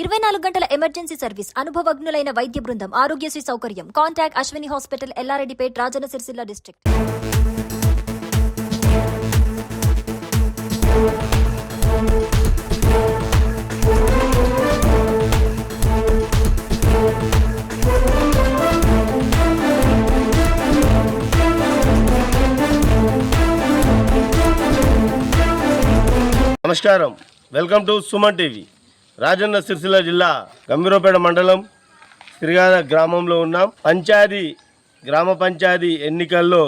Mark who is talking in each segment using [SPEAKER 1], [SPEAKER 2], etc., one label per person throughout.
[SPEAKER 1] ఇరవై నాలుగు గంటల ఎమర్జెన్సీ సర్వీస్ అనుభవజ్ఞులైన వైద్య బృందం ఆరోగ్యశ్రీ సౌకర్యం contact Ashwini hospital Yellareddypet Rajanna Sircilla district.
[SPEAKER 2] నమస్కారం. Welcome to Suman TV. Rajanna Sircilla జిల్లా గంభీరపేట మండలం సిరిగాన గ్రామంలో ఉన్నాం. పంచాయతీ గ్రామ పంచాయతీ ఎన్నికల్లో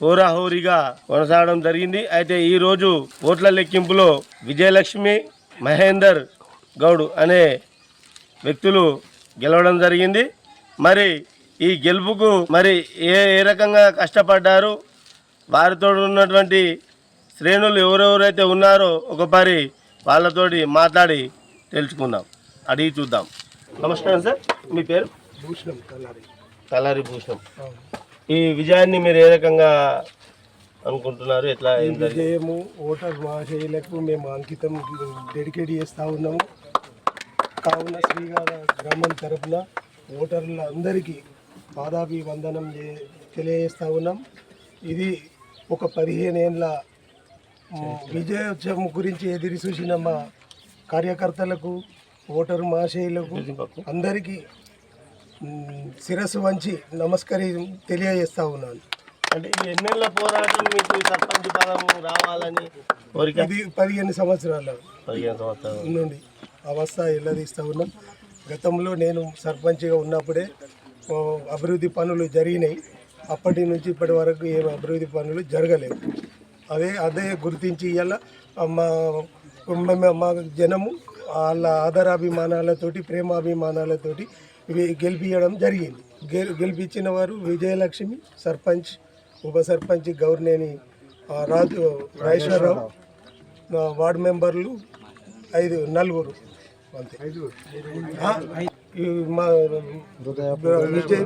[SPEAKER 2] హోరాహోరీగా కొనసాగడం జరిగింది. అయితే ఈరోజు ఓట్ల లెక్కింపులో విజయలక్ష్మి మహేందర్ గౌడ్ అనే వ్యక్తులు గెలవడం జరిగింది. మరి ఈ గెలుపుకు మరి ఏ ఏ రకంగా కష్టపడ్డారు? వారితో ఉన్నటువంటి శ్రేణులు ఎవరెవరైతే ఉన్నారో ఒకసారి వాళ్ళతోటి మాట్లాడి తెలుసుకుందాం. అడిగి చూద్దాం. నమస్కారం సార్ మీ పేరు?
[SPEAKER 3] భూషణం కల్లారి.
[SPEAKER 2] కలారి భూషణం. ఈ విజయాన్ని మీరు ఏ రకంగా అనుకుంటున్నారు? ఎట్లా?
[SPEAKER 3] విజయము ఓటర్ మహాశయులకు మేము అంకితం డెడికేట్ చేస్తూ ఉన్నాము. కావున శ్రీగార గ్రామం తరపున ఓటర్ల అందరికీ పాదాభి వందనం చే- తెలియజేస్తా ఉన్నాం. ఇది ఒక పదిహేను ఏళ్ళ మ్, విజయోత్సవం గురించి ఎదురు చూసిన మా కార్యకర్తలకు ఓటరు మహాశయులకు అందరికీ శిరస్సు వంచి నమస్కరి తెలియజేస్తా ఉన్నాను.
[SPEAKER 2] అంటే ఈ ఎన్నెళ్ళ పోరాటం మీకు సర్పంచ్ పదం రావాలని కోరిక?
[SPEAKER 3] ఇది పదిహేను సంవత్సరాల
[SPEAKER 2] పదిహేను సంవత్సరాలు
[SPEAKER 3] నుండి అవస్థ ఎల్లదీస్తూ ఉన్నాం. గతంలో నేను సర్పంచ్గా ఉన్నప్పుడే అభివృద్ధి పనులు జరిగినాయి. అప్పటి నుంచి ఇప్పటి వరకు ఏం అభివృద్ధి పనులు జరగలేవు అదే అదే గుర్తించి ఇవాళ మా మా- మా జనము. వాళ్ళ ఆదరాభిమానాలతోటి ప్రేమాభిమానాలతోటి ఇవి గెలిపించడం జరిగింది. గెల్ గెలిపించిన వారు విజయలక్ష్మి సర్పంచ్ ఉప సర్పంచ్ గౌర్నేని రాజు రాజేశ్వరరావు వార్డు మెంబర్లు ఐదు నలుగురు. అంతే. మా విజయ్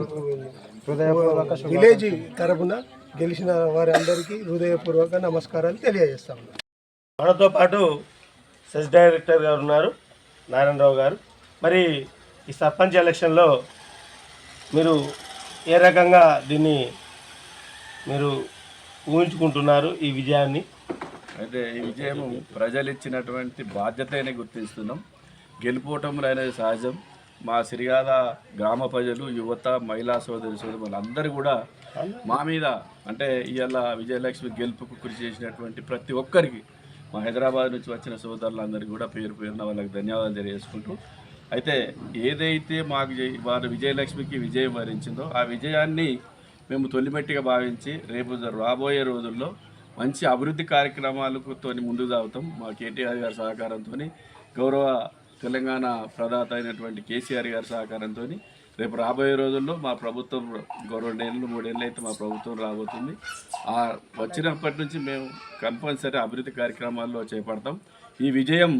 [SPEAKER 3] విలేజ్ తరపున గెలిచిన వారందరికీ హృదయపూర్వక నమస్కారాలు తెలియజేస్తాము
[SPEAKER 2] మనతో పాటు సెస్ డైరెక్టర్ గారు ఉన్నారు నారాయణరావు గారు. మరి ఈ సర్పంచ్ ఎలక్షన్లో మీరు ఏ రకంగా దీన్ని మీరు ఊహించుకుంటున్నారు ఈ విజయాన్ని?
[SPEAKER 4] అయితే ఈ విజయం ప్రజలు ఇచ్చినటువంటి బాధ్యతనే గుర్తిస్తున్నాం. గెలుపోవటం అనేది సహజం. మా సిరిగాద గ్రామ ప్రజలు యువత మహిళా సోదరి సోదరులు అందరూ కూడా మా మీద అంటే ఇవాళ విజయలక్ష్మి గెలుపుకు కృషి చేసినటువంటి ప్రతి ఒక్కరికి మా హైదరాబాద్ నుంచి వచ్చిన సోదరులందరికీ కూడా పేరు పేరున వాళ్ళకి ధన్యవాదాలు తెలియజేసుకుంటూ అయితే ఏదైతే మాకు వారు విజయలక్ష్మికి విజయం వరించిందో ఆ విజయాన్ని మేము తొలిమెట్టిగా భావించి రేపు రాబోయే రోజుల్లో మంచి అభివృద్ధి కార్యక్రమాలకు తోని ముందుకు సాగుతాం. మా కేటీఆర్ గారి సహకారంతో గౌరవ తెలంగాణ ప్రదాత అయినటువంటి కేసీఆర్ గారి సహకారంతో రేపు రాబోయే రోజుల్లో మా ప్రభుత్వం ఇంకో రెండేళ్ళు మూడేళ్ళు అయితే మా ప్రభుత్వం రాబోతుంది. ఆ వచ్చినప్పటి నుంచి మేము కంపల్సరీ అభివృద్ధి కార్యక్రమాల్లో చేపడతాం. ఈ విజయం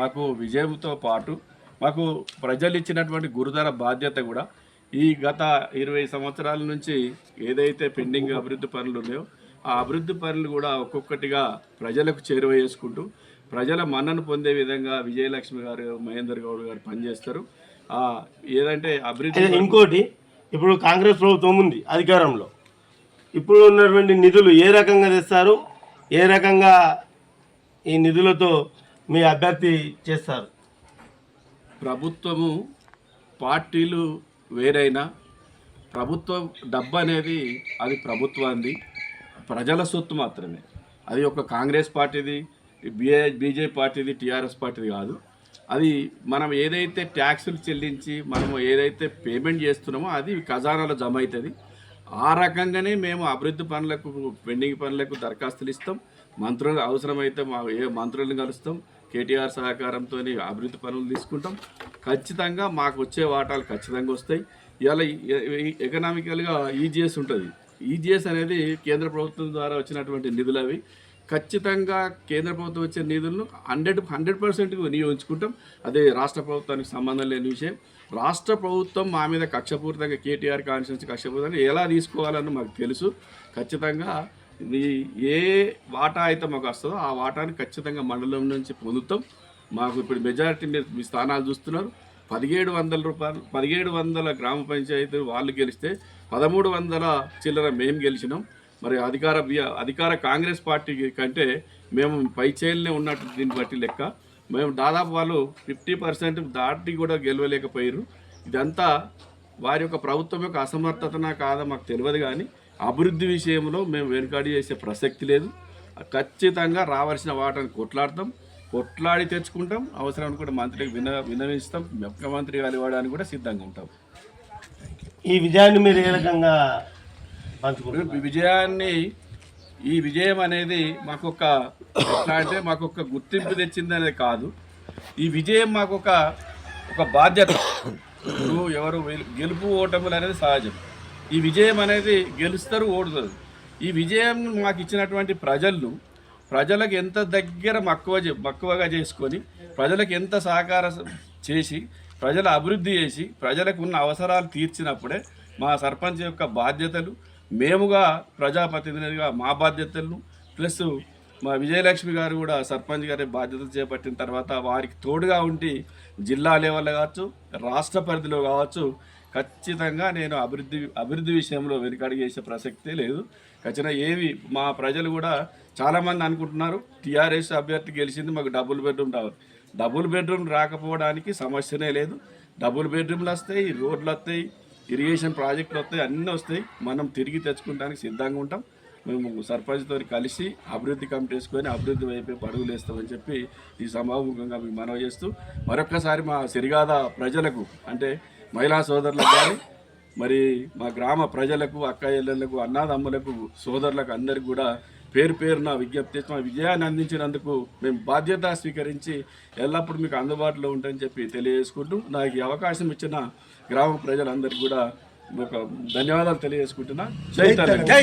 [SPEAKER 4] మాకు విజయంతో పాటు మాకు ప్రజలు ఇచ్చినటువంటి గురుదర బాధ్యత కూడా ఈ గత ఇరవై సంవత్సరాల నుంచి ఏదైతే పెండింగ్ అభివృద్ధి పనులు ఉన్నాయో ఆ అభివృద్ధి పనులు కూడా ఒక్కొక్కటిగా ప్రజలకు చేరువ చేసుకుంటూ ప్రజల మన్నను పొందే విధంగా విజయలక్ష్మి గారు మహేందర్ గౌడ్ గారు పనిచేస్తారు. ఏదంటే అభివృద్ధి
[SPEAKER 2] ఇంకోటి ఇప్పుడు కాంగ్రెస్ ప్రభుత్వం ఉంది అధికారంలో. ఇప్పుడు ఉన్నటువంటి నిధులు ఏ రకంగా తెస్తారు? ఏ రకంగా ఈ నిధులతో మీ అభ్యర్థి చేస్తారు?
[SPEAKER 4] ప్రభుత్వము పార్టీలు వేరైనా ప్రభుత్వం డబ్బు అనేది అది ప్రభుత్వాన్ని ప్రజల సొత్తు మాత్రమే. అది ఒక కాంగ్రెస్ పార్టీది బిఏ బీజేపీ పార్టీది టీఆర్ఎస్ పార్టీది కాదు. అది మనం ఏదైతే ట్యాక్సులు చెల్లించి మనము ఏదైతే పేమెంట్ చేస్తున్నామో అది ఖజానాలో జమ అవుతుంది. ఆ రకంగానే మేము అభివృద్ధి పనులకు పెండింగ్ పనులకు దరఖాస్తులు ఇస్తాం. మంత్రులు అవసరమైతే మా ఏ మంత్రులను కలుస్తాం. కేటీఆర్ సహకారంతో అభివృద్ధి పనులు తీసుకుంటాం. ఖచ్చితంగా మాకు వచ్చే వాటాలు ఖచ్చితంగా వస్తాయి. ఇలా ఎకనామికల్గా ఈజీఎస్ ఉంటుంది. ఈజీఎస్ అనేది కేంద్ర ప్రభుత్వం ద్వారా వచ్చినటువంటి నిధులు అవి. ఖచ్చితంగా కేంద్ర ప్రభుత్వం వచ్చే నిధులను హండ్రెడ్ హండ్రెడ్ పర్సెంట్ వినియోగించుకుంటాం. అదే రాష్ట్ర ప్రభుత్వానికి సంబంధం లేని విషయం. రాష్ట్ర ప్రభుత్వం మా మీద కక్షపూరితంగా కేటీఆర్ కాన్స్టిట్యూన్సీ కక్షపూరితంగా ఎలా తీసుకోవాలని మాకు తెలుసు. ఖచ్చితంగా ఏ వాటా అయితే మాకు వస్తుందో ఆ వాటాని ఖచ్చితంగా మండలం నుంచి పొందుతాం. మాకు ఇప్పుడు మెజారిటీ మీ స్థానాలు చూస్తున్నారు. పదిహేడు వందల రూపాయలు పదిహేడు వందల గ్రామ పంచాయతీ వాళ్ళు గెలిస్తే పదమూడు వందల చిల్లర మేము గెలిచినాం. మరి అధికార అధికార కాంగ్రెస్ పార్టీ కంటే మేము పై చేయలనే ఉన్నట్టు దీన్ని బట్టి లెక్క. మేము దాదాపు వాళ్ళు ఫిఫ్టీ పర్సెంట్ దాటి కూడా గెలవలేకపోయారు ఇదంతా వారి యొక్క ప్రభుత్వం యొక్క అసమర్థతనా కాదా మాకు తెలియదు కానీ అభివృద్ధి విషయంలో మేము వెనుకాడి చేసే ప్రసక్తి లేదు. ఖచ్చితంగా రావాల్సిన వాటిని కొట్లాడతాం. కొట్లాడి తెచ్చుకుంటాం. అవసరం అనుకుంటే మంత్రికి విన వినవిస్తాం ముఖ్యమంత్రి గారు ఇవ్వడానికి కూడా సిద్ధంగా ఉంటాం.
[SPEAKER 2] ఈ విజయాన్ని మీరు ఏ రకంగా
[SPEAKER 4] విజయాన్ని ఈ విజయం అనేది మాకు ఒక ఎట్లా అంటే మాకు ఒక గుర్తింపు తెచ్చింది అనేది కాదు. ఈ విజయం మాకు ఒక ఒక బాధ్యత. ఇప్పుడు ఎవరు గెలుపు ఓటములు అనేది సహజం. ఈ విజయం అనేది గెలుస్తారు ఓడుతారు. ఈ విజయం మాకు ఇచ్చినటువంటి ప్రజలు ప్రజలకు ఎంత దగ్గర మక్కువ చే- మక్కువగా చేసుకొని ప్రజలకు ఎంత సహకార చేసి ప్రజల అభివృద్ధి చేసి ప్రజలకు ఉన్న అవసరాలు తీర్చినప్పుడే మా సర్పంచ్ యొక్క బాధ్యతలు మేముగా ప్రజాప్రతినిధులుగా మా బాధ్యతలను ప్లస్ మా విజయలక్ష్మి గారు కూడా సర్పంచ్ గారి బాధ్యతలు చేపట్టిన తర్వాత వారికి తోడుగా ఉండి జిల్లా లెవెల్లో కావచ్చు రాష్ట్ర పరిధిలో కావచ్చు ఖచ్చితంగా నేను అభివృద్ధి అభివృద్ధి విషయంలో వెనుకడిగేసే చేసే ప్రసక్తే లేదు. ఖచ్చితంగా ఏవి మా ప్రజలు కూడా చాలామంది అనుకుంటున్నారు టీఆర్ఎస్ అభ్యర్థి గెలిచింది మాకు డబుల్ బెడ్రూమ్ రావాలి. డబుల్ బెడ్రూమ్ రాకపోవడానికి సమస్యనే లేదు. డబుల్ బెడ్రూమ్లు వస్తాయి రోడ్లు వస్తాయి ఇరిగేషన్ ప్రాజెక్టులు వస్తాయి అన్నీ వస్తాయి. మనం తిరిగి తెచ్చుకోవడానికి సిద్ధంగా ఉంటాం. మేము సర్పంచ్తో కలిసి అభివృద్ధి కమిటీ వేసుకొని అభివృద్ధి వైపే పడుగులు వేస్తామని చెప్పి ఈ సమాముఖంగా మీకు మనవి చేస్తూ మరొక్కసారి మా సిరిగాద ప్రజలకు అంటే మహిళా సోదరులకు కానీ మరి మా గ్రామ ప్రజలకు అక్క చెల్లెళ్ళకు అన్నాదమ్ములకు సోదరులకు అందరికి కూడా పేరు పేరున విజ్ఞప్తి మా విజయాన్ని అందించినందుకు మేము బాధ్యత స్వీకరించి ఎల్లప్పుడూ మీకు అందుబాటులో ఉంటాయని చెప్పి తెలియజేసుకుంటూ నాకు ఈ అవకాశం ఇచ్చిన గ్రామ ప్రజలందరికీ కూడా ఒక ధన్యవాదాలు తెలియజేసుకుంటున్నా. జై